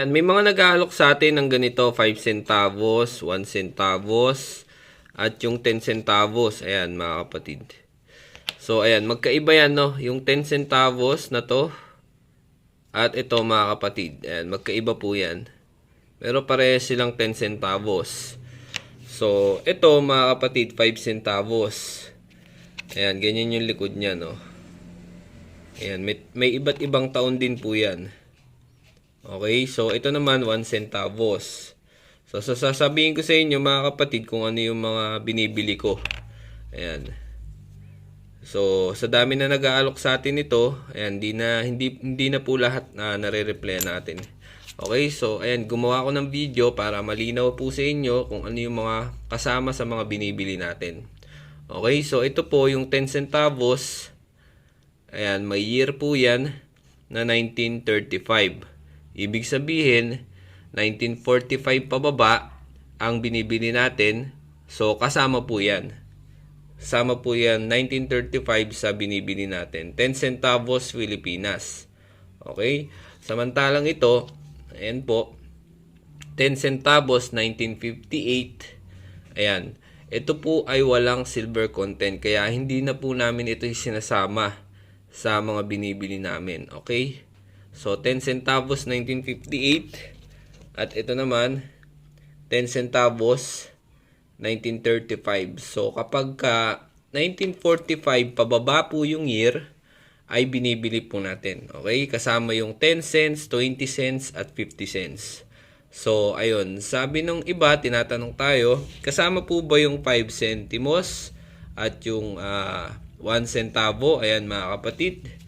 Yan, may mga nag-aalok sa atin ng ganito, 5 centavos, 1 centavos, at yung 10 centavos. Ayan, mga kapatid. So, ayan, magkaiba yan, no? Yung 10 centavos na to, at ito, mga kapatid. Ayan, magkaiba po yan. Pero parehas silang 10 centavos. So, ito, mga kapatid, 5 centavos. Ayan, ganyan yung likod niya, no? Ayan, may, may iba't ibang taon din po yan. Okay, so ito naman 1 centavos. So, sasabihin ko sa inyo mga kapatid kung ano yung mga binibili ko. Ayan. So, sa dami na nag-aalok sa atin ito, ayan, hindi na, hindi, hindi na po lahat na nare-replay natin. Okay, so ayan, gumawa ko ng video para malinaw po sa inyo kung ano yung mga kasama sa mga binibili natin. Okay, so ito po yung 10 centavos. Ayan, may year po yan na 1935. Ibig sabihin, 1945 pababa ang binibili natin. So, kasama po yan. Kasama po yan 1935 sa binibili natin. 10 centavos Pilipinas. Okay? Samantalang ito, ayan po, 10 centavos 1958. Ayan. Ito po ay walang silver content kaya hindi na po namin ito sinasama sa mga binibili namin. Okay? So, 10 centavos 1958. At ito naman, 10 centavos 1935. So, kapag ka 1945 pababa po yung year, ay binibili po natin. Okay? Kasama yung 10 cents, 20 cents, at 50 cents. So, ayun. Sabi nung iba, tinatanong tayo, kasama po ba yung 5 centimos at yung ah, 1 centavo? Ayan mga kapatid.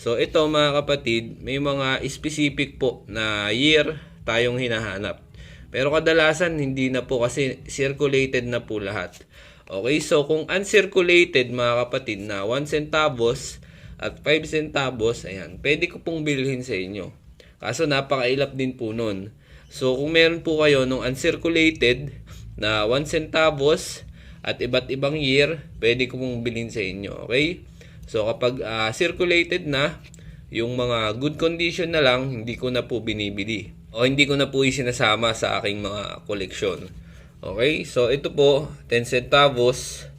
So, ito mga kapatid, may mga specific po na year tayong hinahanap. Pero kadalasan, hindi na po kasi circulated na po lahat. Okay, so kung uncirculated mga kapatid na 1 centavos at 5 centavos, ayan, pwede ko pong bilhin sa inyo. Kaso napakailap din po nun. So kung meron po kayo nung uncirculated na 1 centavos at iba't ibang year, pwede ko pong bilhin sa inyo. Okay? So kapag ah, circulated na, yung mga good condition na lang, hindi ko na po binibili. O hindi ko na po isinasama sa aking mga koleksyon. Okay? So ito po, 10 centavos.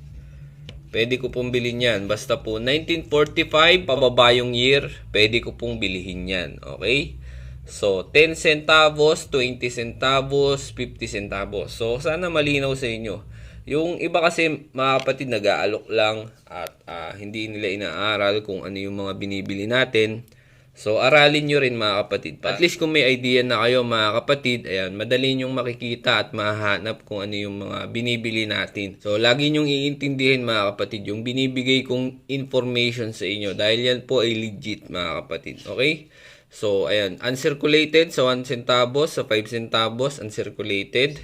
Pwede ko pong bilhin yan. Basta po 1945, pababa yung year, pwede ko pong bilhin yan. Okay? So, 10 centavos, 20 centavos, 50 centavos. So, sana malinaw sa inyo. Yung iba kasi mga kapatid nag-aalok lang at ah, hindi nila inaaral kung ano yung mga binibili natin. So, aralin nyo rin mga kapatid. At least kung may idea na kayo mga kapatid, ayan, madali nyong makikita at mahanap kung ano yung mga binibili natin. So, lagi nyong iintindihin mga kapatid yung binibigay kong information sa inyo dahil yan po ay legit mga kapatid. Okay? So, ayan, uncirculated sa 1 centavos, sa 5 centavos, uncirculated.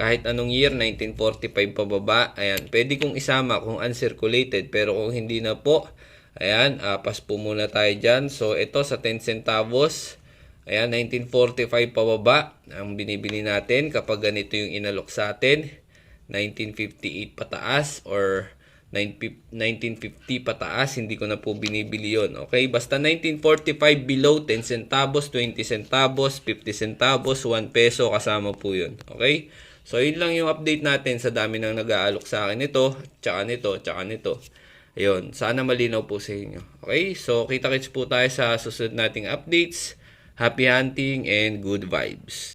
Kahit anong year, 1945 pababa, ayan, pwede kong isama kung uncirculated. Pero kung hindi na po, ayan, uh, pas po muna tayo dyan. So, ito sa 10 centavos, ayan, 1945 pababa, ang binibili natin kapag ganito yung inalok sa atin. 1958 pataas or 1950 pataas, hindi ko na po binibili yon. Okay? Basta 1945 below, 10 centavos, 20 centavos, 50 centavos, 1 peso, kasama po yun. Okay? So, yun lang yung update natin sa dami nang nag-aalok sa akin ito, tsaka nito, tsaka nito. Ayun, sana malinaw po sa inyo. Okay? So, kita-kits po tayo sa susunod nating updates. Happy hunting and good vibes.